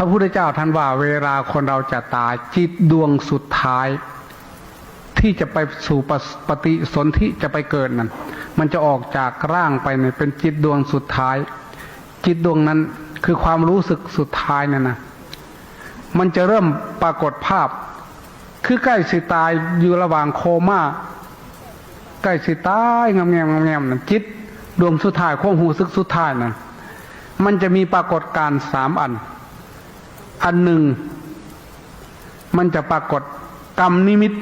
ระพุทธเจ้าท่านว่าเวลาคนเราจะตายจิตดวงสุดท้าย ที่จะไปสู่ปปฏิสนธิจะไปเกิดนั้นมันจะออกจากร่างไปเนี่ยเป็นจิตดวงสุดท้าย จิตดวงนั้นคือความรู้สึกสุดท้ายนั่นนะมันจะเริ่มปรากฏภาพ คือใกล้สิตายอยู่ระหว่างโคม่าใกล้สิตายงามแงมงามแงมนั่นจิตดวงสุดท้ายความหูซึกสุดท้ายนั่นมันจะมีปรากฏการณ์สามอัน อันหนึ่ง มันจะปรากฏกรรมนิมิต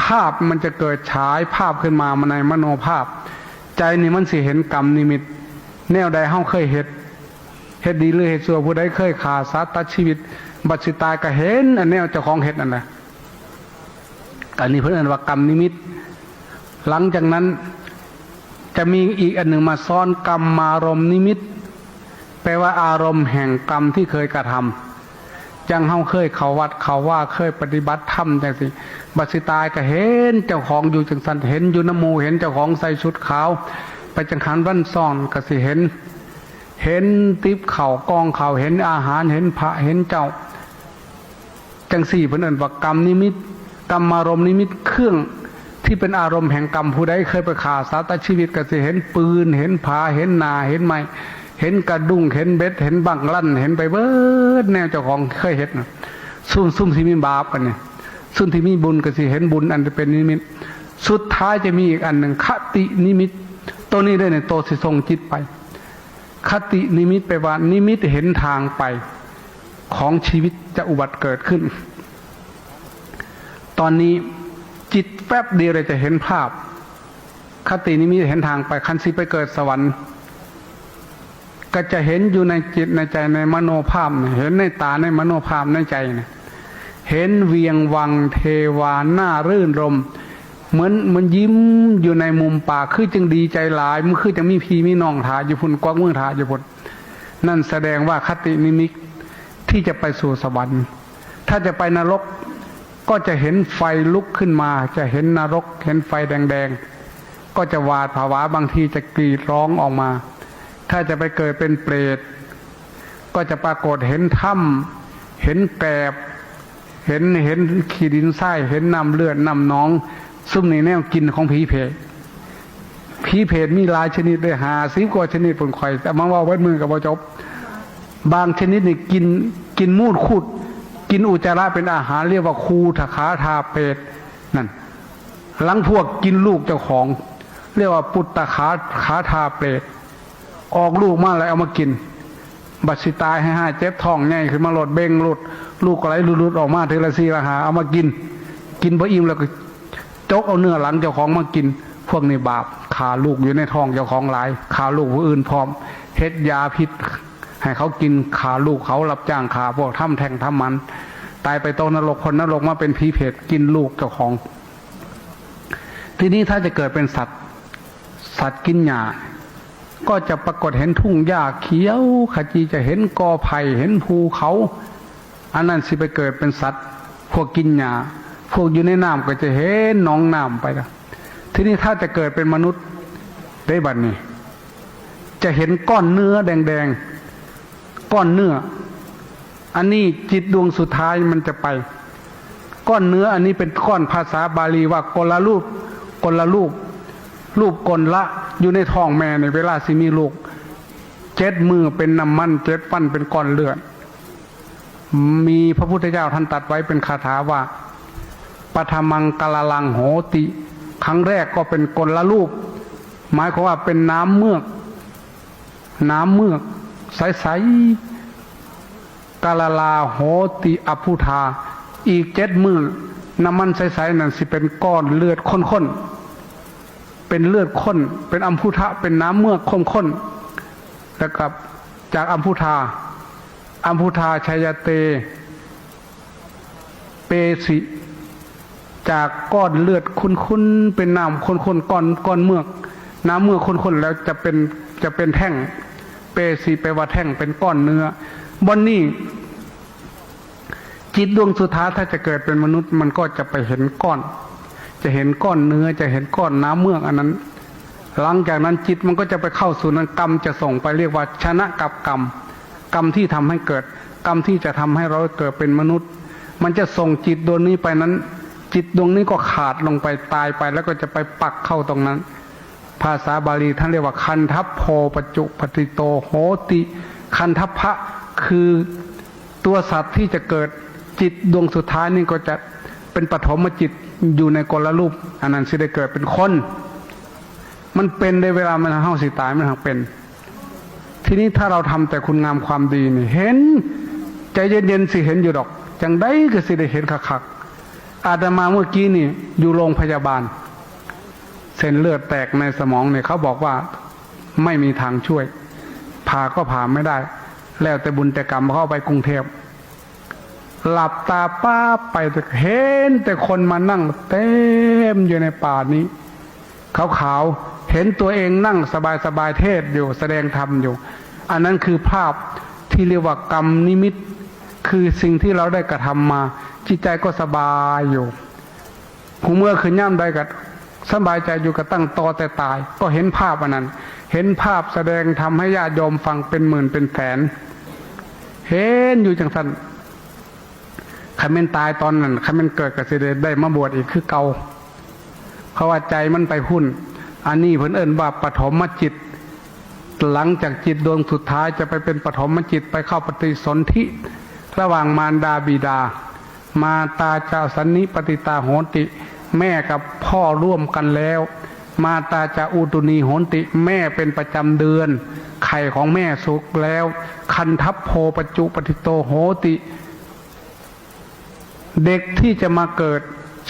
ภาพมันจะเกิดฉายภาพขึ้นมามาในมโนภาพ ใจนี่มันสิเห็นกรรมนิมิต แนวใดเฮาเคยเห็ดเฮ็ดดีหรือเฮ็ดชั่วผู้ใดเคยขาสัตว์ตัดชีวิต บัดสิตายก็เห็น อันแนวเจ้าของเฮ็ดนั่นแหละอันนี้เพื่อนว่ากรรมนิมิต หลังจากนั้นจะมีอีกอันหนึ่งมาซ้อนกรรมมารมณ์นิมิต แปลว่าอารมณ์แห่งกรรมที่เคยกระทำจังเฮาเคยเขาวัดเขาว่าเคยปฏิบัติธรรมจังสิบัสิตายก็เห็นเจ้าของอยู่จังสันเห็นอยู่น้ำมูเห็นเจ้าของใส่ชุดขาวไปจังหันวันซ่อนก็สิเห็น เห็นติบเข่ากองเข่าเห็นอาหารเห็นพระเห็นเจ้า จังสี่เพิ่อนว่ากรรมนิมิตกรรมอารมณ์นิมิตเครื่องที่เป็นอารมณ์แห่งกรรมผู้ใดเคยไปฆ่าสัตว์ตัดชีวิตก็สิเห็นปืนเห็นผาเห็นนาเห็นไม้ เห็นกระดุงเห็นเบ็ด เห็นบังลั่น เห็นไปเบิดแนวเจ้าของเคยเห็นซุ่มซุ่มที่มีบาปกันเนี่ยซุ่มที่มีบุญก็สิเห็นบุญอันจะเป็นนิมิต สุดท้ายจะมีอีกอันหนึ่งคตินิมิต ตัวนี้ได้ในตัวสิทรงจิตไป คตินิมิตไปว่านิมิตเห็นทางไป ของชีวิตจะอุบัติเกิดขึ้น ตอนนี้จิตแป๊บเดียวเลยจะเห็นภาพ คตินิมิตเห็นทางไปคันซีไปเกิดสวรรค์ ก็จะเห็นอยู่ในจิตในใจในมโนภาพ เห็นในตาในมโนภาพในใจเนี่ยเห็นเวียงวังเทวาหน้ารื่นรม เหมือนเหมันยิ้มอยู่ในมุมปากคือจึงดีใจหลายมันคือจะมีพีมีน้องทาอยู่พุ่นกวักมือทาอยู่พุ่นนั่นแสดงว่าคตินิมิตที่จะไปสู่สวรรค์ ถ้าจะไปนรกก็จะเห็นไฟลุกขึ้นมา จะเห็นนรก เห็นไฟแดงๆ ก็จะหวาดผวาบางทีจะกรีดร้องออกมา ถ้าจะไปเกิดเป็นเปรต ก็จะปรากฏเห็นถ้ำเห็นแกบ เห็นเห็นขีดินไส้เห็นน้ำเลือดน้ำน้องซุ่มในแนวกินของผีเพศผีเพศมีหลายชนิดด้วยหาสิบกว่าชนิดผลข่อยแต่มาว่าไว้มือกับบจบบางชนิดนี่กินกินมูดขุด กินอุจจาระเป็นอาหารเรียกว่าคูถาขาทาเปตนั่นหลังพวกกินลูกเจ้าของ เรียกว่าปุตตะขาขาทาเปต ออกลูกมาแล้วเอามากิน บัดสิตายให้ห้าเจ็บท้องใหญ่ขึ้นมาหลดเบ่งหลุด ลูกอะไรหลุดออกมาเทละซีละหาเอามากิน กินพออิ่มแล้วก็จกเอาเนื้อหลังเจ้าของมากิน พวกนี้บาปขาลูกอยู่ในท้องเจ้าของหลายขาลูกผู้อื่นพร้อมเฮ็ดยาพิษ ให้เขากินขาลูกเขารับจ้างขาพวกถ้ำแทงถ้ำมัน ตายไปตกนรกคนนรกมาเป็นผีเพศกินลูกเจ้าของ ทีนี้ถ้าจะเกิดเป็นสัตว์ สัตว์กินหญ้า ก็จะปรากฏเห็นทุ่งหญ้าเขียวขจีจะเห็นกอไผ่เห็นภูเขาอันนั้นสิไปเกิดเป็นสัตว์ พวกกินหญ้าพวกอยู่ในน้ำก็จะเห็นหนองน้ำไปละทีนี้ถ้าจะเกิดเป็นมนุษย์ได้บัดนี้ จะเห็นก้อนเนื้อแดงๆก้อนเนื้อ อันนี้จิตดวงสุดท้ายมันจะไป ก้อนเนื้ออันนี้เป็นก้อนภาษาบาลีว่า กลรูปกลรูปรูปกลละ อยู่ในท้องแม่ในเวลาสิมีลูกเจ็ดมือเป็นน้ำมันเจ็ดฟันเป็นก้อนเลือด มีพระพุทธเจ้าท่านตัดไว้เป็นคาถาว่าปฐมังกะละลังโหติ ครั้งแรกก็เป็นกลละรูป หมายความว่าเป็นน้ำเมือก น้ำเมือก ใสๆกาลาลาโหติอภุธา อีกเจ็ดมือน้ำมันใสๆนั่นสิเป็นก้อนเลือดข้นๆ เป็นเลือดข้น เป็นอัมพุทะเป็นน้ำเมือกข้นๆแล้วกับจากอัมพุทาอัมพุทาชายเต เปสิ จากก้อนเลือดคุ้นๆเป็นน้ำข้นๆก้อนก้อนเมือก น้ำเมือกข้นๆแล้วจะเป็นจะเป็นแท่ง เปสีไปว่าแท่งเป็นก้อนเนื้อบอนนี่จิตดวงสุดท้ายถ้าจะเกิดเป็นมนุษย์มันก็จะไปเห็นก้อน จะเห็นก้อนเนื้อจะเห็นก้อนน้ำเมือกอันนั้น หลังจากนั้นจิตมันก็จะไปเข้าสู่นั้นกรรมจะส่งไปเรียกว่าชนะกับกรรม กรรมที่ทำให้เกิด กรรมที่จะทำให้เราเกิดเป็นมนุษย์ มันจะส่งจิตดวงนี้ไปนั้น จิตดวงนี้ก็ขาดลงไปตายไป แล้วก็จะไปปักเข้าตรงนั้น ภาษาบาลีท่านเรียกว่าคันทัพโพปจุปฏิโตโหติ คันทัพพะคือตัวสัตว์ที่จะเกิดจิตดวงสุดท้ายนี่ก็จะเป็นปฐมจิต อยู่ในกลรูปอันนั้นสิได้เกิดเป็นคน มันเป็นในเวลามันเฮาสิตายมันหักเป็น ทีนี้ถ้าเราทำแต่คุณงามความดีนี่เห็น ใจเย็นๆสิเห็นอยู่ดอก จังได้ก็สิได้เห็นคักๆอาตมาเมื่อกี้นี่ อยู่โรงพยาบาล เส้นเลือดแตกในสมองเนี่ยเขาบอกว่าไม่มีทางช่วยผ่าก็ผ่าไม่ได้ แล้วแต่บุญแต่กรรมเข้าไปกรุงเทพ หลับตาป้าไปแต่เห็นแต่คนมานั่งเต็มอยู่ในป่านี้ขาวๆเห็นตัวเองนั่งสบายๆเทศอยู่แสดงธรรมอยู่ อันนั้นคือภาพที่เรียกว่ากรรมนิมิต คือสิ่งที่เราได้กระทำมา จิตใจก็สบายอยู่หูเมื่อคืนย่ำได้กับสบายใจอยู่กับตั้งตอแต่ตาย ก็เห็นภาพอันนั้น เห็นภาพแสดงทำให้ญาติโยมฟังเป็นหมื่นเป็นแสน เห็นอยู่จังสัน ครเป็นตายตอนนั้นครเป็นเกิดกับเสิเดได้มาบวชอีกคือเกาเพราะว่าใจมันไปพุ่น อันนี้เพิ่นเอิญว่าปฐมจิต หลังจากจิตดวงสุดท้ายจะไปเป็นปฐมจิตไปเข้าปฏิสนธิระหว่างมารดาบิดา มาตาเจ้าสันนิปฏิตาโหติ แม่กับพ่อร่วมกันแล้ว มาตาจาอุตุนีโหติ แม่เป็นประจำเดือน ไข่ของแม่สุกแล้ว คันทัพโพปจุปฏิโตโหติ เด็กที่จะมาเกิด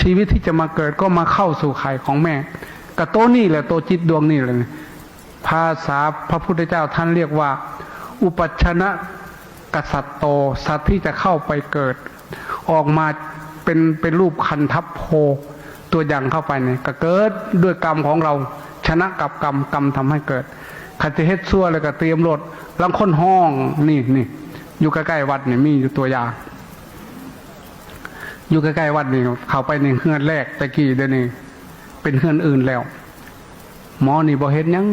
ชีวิตที่จะมาเกิดก็มาเข้าสู่ไข่ของแม่กระโตนี่แหละโตจิตดวงนี่เลย ภาษาพระพุทธเจ้าท่านเรียกว่า อุปชนะกษัตริย์โตสัตว์ที่จะเข้าไปเกิด ออกมาเป็นเป็นรูปคันทัพโพตัวอย่างเข้าไปเนี่ยก็เกิดด้วยกรรมของเราชนะกับกรรมกรรมทำให้เกิดคันเฮ็ดซั่วเลยก็เตรียมรถลังคนห้องนี่นี่อยู่ใกล้ๆวัดเนี่ยมีอยู่ตัวอย่าง อยู่ใกล้ๆวัดนี่เข้าไปในเฮือนแรกตะกี้เดี๋ยวนี้เป็นเฮือนอื่นแล้ว หมอนี่บ่เห็นยัง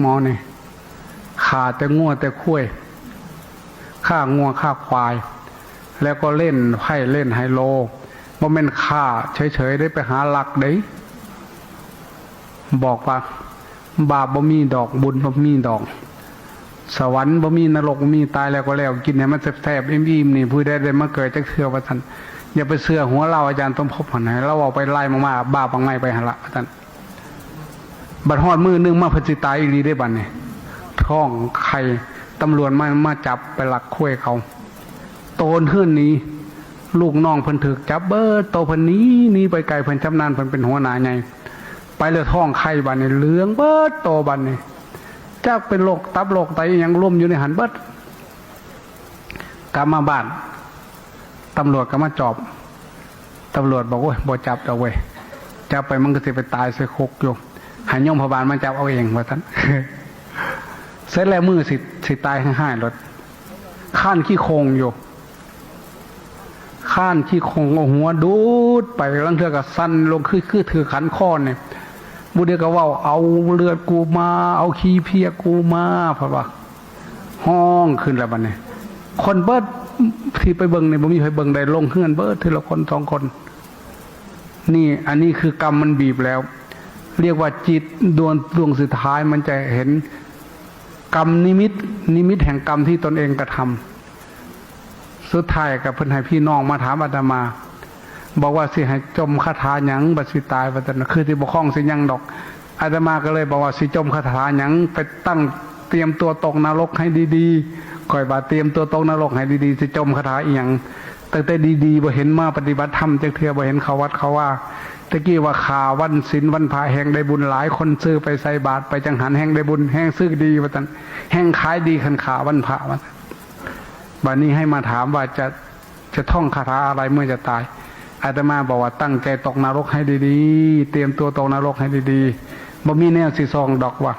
หมอนี่ขาแต่งัวแต่คุ้ยฆ่างัวฆ่าควาย แล้วก็เล่นไพ่เล่นไฮโลบ่แม่นฆ่าเฉยๆได้ไปหาหลักเด้บอกว่า บาปบ่มีดอกบุญบ่มีดอก สวรรค์บ่มีนรกบ่มีตายแล้วก็แล้ว กินเนี่ยมันแซ่บๆอิ่มๆนี่ผู้ใดได้มาเกิดจักเทือว่าท่าน อย่าไปเชื่อหัวเราอาจารย์ต้มพบหันไหนเราเอาไปไล่มากๆบ้าบางไงไปหันละว่าท่านบัดฮอดมือนึงมาพนสิตายอีหลีได้บัดเนี่ยท้องไข่ตำรวจมามาจับไปหลักคุ้ยเขา โตนเฮือนนี้ ลูกน้องเพิ่นถึกจับเบิดโตเพิ่นนี้นี่ไปไกลเพิ่นชำนาญเพิ่นเป็นหัวหน้าไงไปเลยท้องไข่บัดเนี่ยเหลืองเบิดโตบัดเนี่ยจักเป็นโรคตับโรคไตยังร่วมอยู่ในหันเบิดกลับมาบ้าน ตำรวจก็มาจอบตำรวจบอกว่าบ่จับเอาเว้จับไปมันก็จะไปตายเสียคุกอยู่หายยมพบาลมาจับเอาเองว่าท่านเสร็จแล้วมือสิสิตายห้ายๆรถข้านขี้โคงอยู่ข้านขี้โคงเอาหัวดูดไปลังเทือกับสั้นลงคือคือถือขันข้อเนี่ยบุเดียก็ว่าเอาเลือดกูมา เอาขี้เพียกูมาเพราะว่าห้องขึ้นแล้วบัดเนี่ยคนเบิด ที่ไปเบิงเนี่ยบ่มีใครเบิงได้ลงเฮือนเบิดทีละคนสองคน นี่อันนี้คือกรรมมันบีบแล้ว เรียกว่าจิตดวงดวงสุดท้ายมันจะเห็นกรรมนิมิต นิมิตแห่งกรรมที่ตนเองกระทำสุดท้ายกับเพื่อนให้พี่น้องมาถามอาตมา บอกว่าสิให้จมคาถาหยังบัดสิตายบัดนั้นคือที่บกคล้องสิยังดอกอาตมาก็เลยบอกว่าสิจมคาถาหยังไปตั้งเตรียมตัวตกนรกให้ดี ๆ คอยบาเตรียมตัวตกนรกให้ดีๆสิจมคาถาอีหยังตั้งแต่ดีๆบ่เห็นมาปฏิบัติธรรมจักเทื่อบ่เห็นเขาวัดเขาว่าตะกี้ว่าขาวันศีลวันพระแห่งได้บุญหลายคนซื้อไปใส่บาตรไปจังหันแห่งได้บุญแห่งซื้อดีว่าตันแห่งขายดีขันขาวันพระว่าบัดนี้ให้มาถามว่าจะจะท่องคาถาอะไรเมื่อจะตายอาตมาบอกว่าตั้งใจตกนรกให้ดีๆ เตรียมตัวตกนรกให้ดีๆบ่มีแนวสีซองดอกว่า